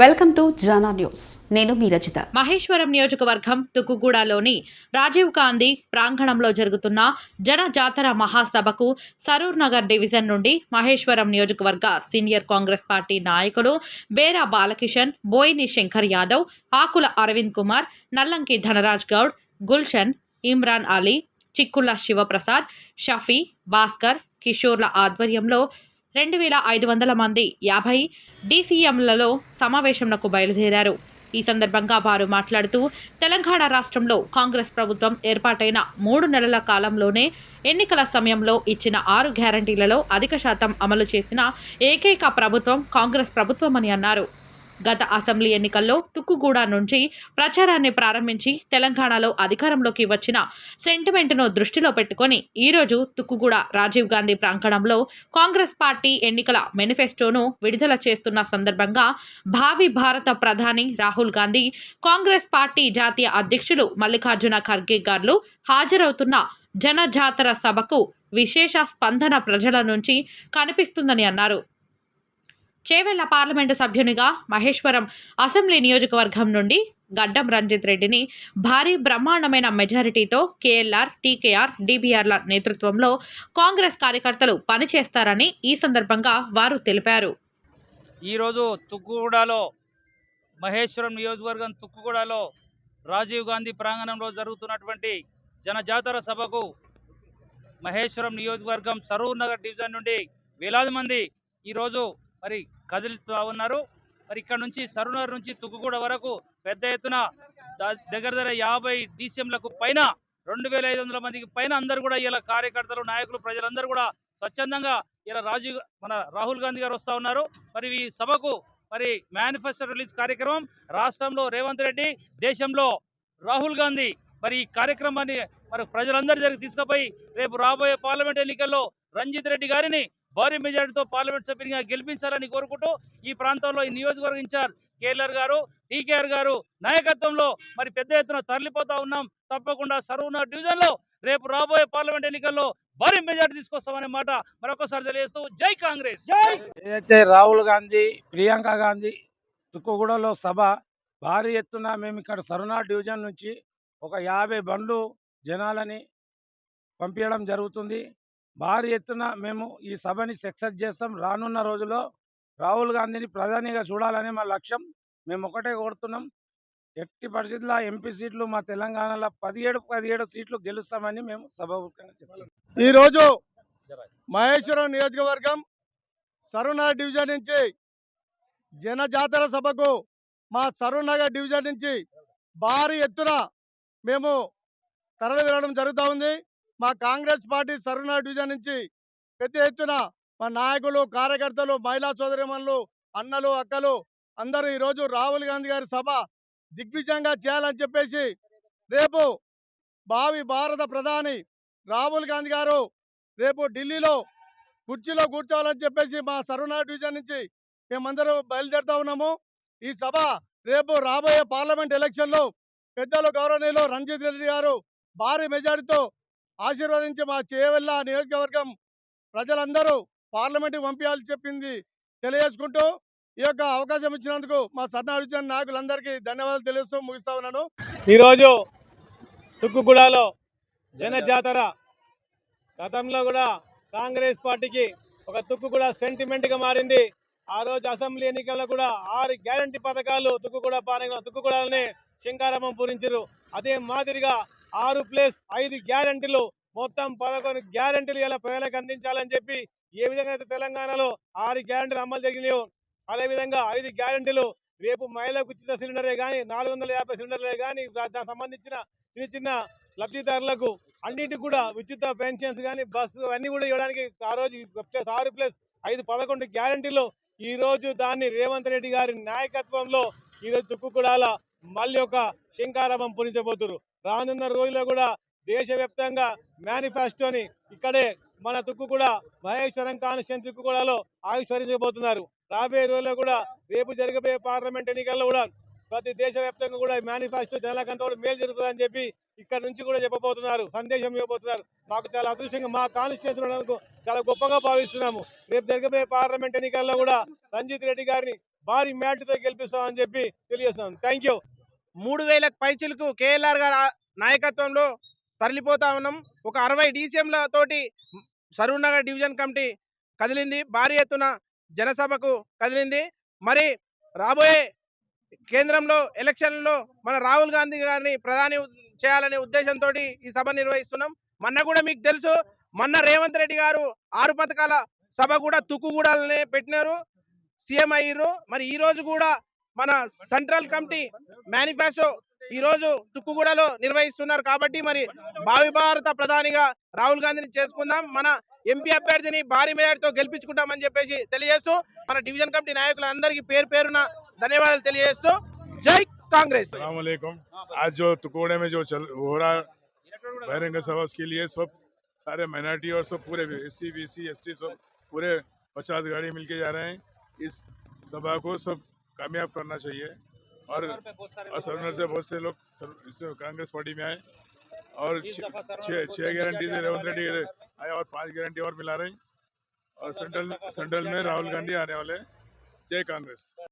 Welcome to Jana news. నేను మీ రచిత. మహేశ్వరం నియోజకవర్గం తుకుగూడలోని రాజీవ్ గాంధీ ప్రాంగణంలో జరుగుతున్న జన జాతర మహాసభకు సరూర్ నగర్ డివిజన్ నుండి మహేశ్వరం నియోజకవర్గ సీనియర్ కాంగ్రెస్ పార్టీ నాయకులు బేరా బాలకిషన్ బోయిని శంకర్ యాదవ్ ఆకుల అరవింద్ కుమార్ నల్లంకి ధనరాజ్ గౌడ్ గుల్షన్ ఇమ్రాన్ అలీ చిక్కుల శివప్రసాద్ షఫీ భాస్కర్ కిషోర్ల ఆధ్వర్యంలో రెండు వేల ఐదు వందల మంది యాభై డీసీఎంలలో సమావేశంకు బయలుదేరారు. ఈ సందర్భంగా వారు మాట్లాడుతూ తెలంగాణ రాష్ట్రంలో కాంగ్రెస్ ప్రభుత్వం ఏర్పాటైన మూడు నెలల కాలంలోనే ఎన్నికల సమయంలో ఇచ్చిన ఆరు గ్యారంటీలలో అధిక శాతం అమలు చేసిన ఏకైక ప్రభుత్వం కాంగ్రెస్ ప్రభుత్వమని అన్నారు. గత అసెంబ్లీ ఎన్నికల్లో తుక్కుగూడ నుంచి ప్రచారాన్ని ప్రారంభించి తెలంగాణలో అధికారంలోకి వచ్చిన సెంటిమెంట్ను దృష్టిలో పెట్టుకొని ఈరోజు తుక్కుగూడ రాజీవ్ గాంధీ ప్రాంగణంలో కాంగ్రెస్ పార్టీ ఎన్నికల మేనిఫెస్టోను విడుదల చేస్తున్న సందర్భంగా భావి భారత ప్రధాని రాహుల్ గాంధీ కాంగ్రెస్ పార్టీ జాతీయ అధ్యక్షులు మల్లికార్జున ఖర్గే గారు హాజరవుతున్న జనజాతర సభకు విశేష స్పందన ప్రజల నుంచి కనిపిస్తుందని అన్నారు. చేవెళ్ళ పార్లమెంటు సభ్యునిగా మహేశ్వరం అసెంబ్లీ నియోజకవర్గం నుండి గడ్డం రంజిత్ రెడ్డిని భారీ బ్రహ్మాండమైన మెజారిటీతో కేఎల్ఆర్ టీకేఆర్ డిబిఆర్ల నేతృత్వంలో కాంగ్రెస్ కార్యకర్తలు పనిచేస్తారని ఈ సందర్భంగా వారు తెలిపారు. ఈరోజు తుక్కుగూడలో మహేశ్వరం నియోజకవర్గం తుక్కుగూడలో రాజీవ్ గాంధీ ప్రాంగణంలో జరుగుతున్నటువంటి జనజాతర సభకు మహేశ్వరం నియోజకవర్గం సరూర్ నగర్ డివిజన్ నుండి వేలాది మంది ఈరోజు మరి కదులుతూ ఉన్నారు. మరి ఇక్కడ నుంచి సరునర్ నుంచి తుక్కుగూడ వరకు పెద్ద ఎత్తున దగ్గర దగ్గర యాభై డీసీఎంలకు పైన రెండు వేల ఐదు వందల మందికి పైన అందరూ కూడా ఇలా కార్యకర్తలు నాయకులు ప్రజలందరూ కూడా స్వచ్ఛందంగా ఇలా రాజీవ్ మన రాహుల్ గాంధీ గారు వస్తూ ఉన్నారు. మరి ఈ సభకు మరి మేనిఫెస్టో రిలీజ్ కార్యక్రమం రాష్ట్రంలో రేవంత్ రెడ్డి దేశంలో రాహుల్ గాంధీ మరి ఈ కార్యక్రమాన్ని మరి ప్రజలందరి దగ్గర తీసుకుపోయి రేపు రాబోయే పార్లమెంట్ ఎన్నికల్లో రంజిత్ రెడ్డి గారిని భారీ మెజారిటీతో పార్లమెంట్ సభ్యునిగా గెలిపించాలని కోరుకుంటూ ఈ ప్రాంతంలో ఈ నియోజకవర్గ ఇన్ఛార్జ్ కేఎల్ఆర్ గారు టీకేఆర్ గారు నాయకత్వంలో మరి పెద్ద ఎత్తున తరలిపోతా ఉన్నాం. తప్పకుండా సర్వన డివిజన్లో రేపు రాబోయే పార్లమెంట్ ఎన్నికల్లో భారీ మెజారిటీ తీసుకొస్తామనే మాట మరొకసారి తెలియజేస్తూ జై కాంగ్రెస్. ఏదైతే రాహుల్ గాంధీ ప్రియాంక గాంధీ తుక్కుగూడలో సభ భారీ ఎత్తున మేము ఇక్కడ సరునా డివిజన్ నుంచి ఒక యాభై బండ్లు జనాలని పంపించడం జరుగుతుంది. భారీ ఎత్తున మేము ఈ సభని సక్సెస్ చేస్తాం. రానున్న రోజుల్లో రాహుల్ గాంధీని ప్రధానిగా చూడాలనే మా లక్ష్యం. మేము ఒకటే కోరుతున్నాం. ఎట్టి పరిస్థితుల్లో ఎంపీ సీట్లు మా తెలంగాణలో పదిహేడు పదిహేడు సీట్లు గెలుస్తామని మేము సభ ఈరోజు మహేశ్వరం నియోజకవర్గం సరునగర్ డివిజన్ నుంచి జనజాతర సభకు మా సరునగర్ డివిజన్ నుంచి భారీ ఎత్తున మేము తరలి వెళ్ళడం జరుగుతూ ఉంది. మా కాంగ్రెస్ పార్టీ సరునగర్ డివిజన్ నుంచి పెద్ద ఎత్తున మా నాయకులు కార్యకర్తలు మహిళా సోదరిమణులు అన్నలు అక్కలు అందరూ ఈరోజు రాహుల్ గాంధీ గారి సభ దిగ్విజయంగా చేయాలని చెప్పేసి రేపు భావి భారత ప్రధాని రాహుల్ గాంధీ గారు రేపు ఢిల్లీలో కుర్చీలో కూర్చోవాలని చెప్పేసి మా సరునా డివిజన్ నుంచి మేమందరూ బయలుదేరుతా ఉన్నాము. ఈ సభ రేపు రాబోయే పార్లమెంట్ ఎలక్షన్లో పెద్దలు గౌరవనీయులు రంజిత్ రెడ్డి గారు భారీ మెజారిటీతో ఆశీర్వదించి మా చేయవల్ల నియోజకవర్గం ప్రజలందరూ పార్లమెంట్కి పంపించాలని చెప్పింది తెలియజేసుకుంటూ ఈ యొక్క అవకాశం ఇచ్చినందుకు మా సర్నా నాయకులందరికీ ధన్యవాదాలు తెలుస్తూ ముగిస్తా ఉన్నాను. ఈరోజు తుక్కుగూడలో జనజాతర గతంలో కూడా కాంగ్రెస్ పార్టీకి ఒక తుక్కుగూడ సెంటిమెంట్గా మారింది. ఆ రోజు అసెంబ్లీ ఎన్నికల్లో కూడా ఆరు గ్యారంటీ పథకాలు తుక్కుగూడ పాలన తుక్కుగూడలని శంకారామం పూరించారు అదే మాదిరిగా ఆరు ప్లస్ ఐదు గ్యారంటీలు. మొత్తం పదకొండు గ్యారంటీలు ఇలా ప్రజలకు అందించాలని చెప్పి ఏ విధంగా అయితే తెలంగాణలో ఆరు గ్యారంటీలు అమలు జరిగినాయో అదే విధంగా ఐదు గ్యారంటీలు రేపు మహిళలకు ఉచిత సిలిండరే కానీ నాలుగు వందల యాభై సిలిండర్లే కానీ దానికి సంబంధించిన చిన్న చిన్న లబ్ధిదారులకు అన్నిటికి కూడా ఉచిత పెన్షన్స్ కానీ బస్సు అన్నీ కూడా ఇవ్వడానికి ఆ రోజు ప్లస్ ఆరు ప్లస్ ఐదు పదకొండు గ్యారంటీలు. ఈ రోజు దాన్ని రేవంత్ రెడ్డి గారి నాయకత్వంలో ఈరోజు తుక్కుకుడాల మళ్ళీ ఒక శంకారామం పూరించబోతున్నారు రానున్న రోజుల్లో కూడా దేశవ్యాప్తంగా మేనిఫెస్టోని ఇక్కడే మన తుక్కుగూడ మహేశ్వరం కాన్స్టిట్యూన్ తుక్కుగూడలో ఆవిష్కరించబోతున్నారు. రాబోయే రోజుల్లో కూడా రేపు జరగబోయే పార్లమెంట్ ఎన్నికల్లో కూడా ప్రతి దేశవ్యాప్తంగా కూడా మేనిఫెస్టో జనాలకంతా కూడా మేలు జరుగుతుందని చెప్పి ఇక్కడ నుంచి కూడా చెప్పబోతున్నారు సందేశం ఇవ్వబోతున్నారు. మాకు చాలా అదృష్టంగా మా కాన్స్టిట్యూన్సీ చాలా గొప్పగా భావిస్తున్నాము. రేపు జరగబోయే పార్లమెంట్ ఎన్నికల్లో కూడా రంజిత్ రెడ్డి గారిని భారీ మ్యాట్తో గెలిపిస్తామని చెప్పి తెలియజేస్తున్నాం. థ్యాంక్ యూ మూడు వేలకు పైచిలకు కేఎల్ఆర్ గారి నాయకత్వంలో తరలిపోతా ఉన్నాం. ఒక అరవై డీసీఎంల తోటి డివిజన్ కమిటీ కదిలింది. భారీ ఎత్తున జనసభకు కదిలింది. మరి రాబోయే కేంద్రంలో ఎలక్షన్లో మన రాహుల్ గాంధీ గారిని ప్రధాని చేయాలనే ఉద్దేశంతో ఈ సభ నిర్వహిస్తున్నాం. మొన్న కూడా మీకు తెలుసు మొన్న రేవంత్ రెడ్డి గారు ఆరు పథకాల సభ కూడా తుక్కుగూడలనే పెట్టినారు. సీఎం అయ్యారు మరి ఈ రోజు కూడా మన సెంట్రల్ కమిటీ మేనిఫెస్టో ఈ రోజు తుక్కుగూడలో నిర్వహిస్తున్నారు కాబట్టి మరి భావి భారత ప్రధానిగా రాహుల్ గాంధీని చేసుకుందాం మన ఎంపీ అభ్యర్థిని భారీ మేయర్తో గెలిపించుకుంటామని చెప్పేసి తెలియజేస్తూ మన డివిజన్ కమిటీ నాయకులందరికీ పేరు పేరున ధన్యవాదాలు తెలియజేస్తూ జై కాంగ్రెస్ अलैक्म आज जो तुकोड़े में जो चल हो रहा है बहिरंग सभा उसके लिए सब सारे माइनॉरिटी और सब पूरे S C B C S T सब पूरे पचास गाड़ी मिलके जा रहे हैं इस सभा को सब कामयाब करना चाहिए। और और से बहुत से लोग इसमें कांग्रेस पार्टी में आए। और छह गारंटी से रेवंत रेड्डी आए और पाँच गारंटी और मिला रहे। हैं और सेंट्रल सेंट्रल में राहुल गांधी आने वाले जय कांग्रेस।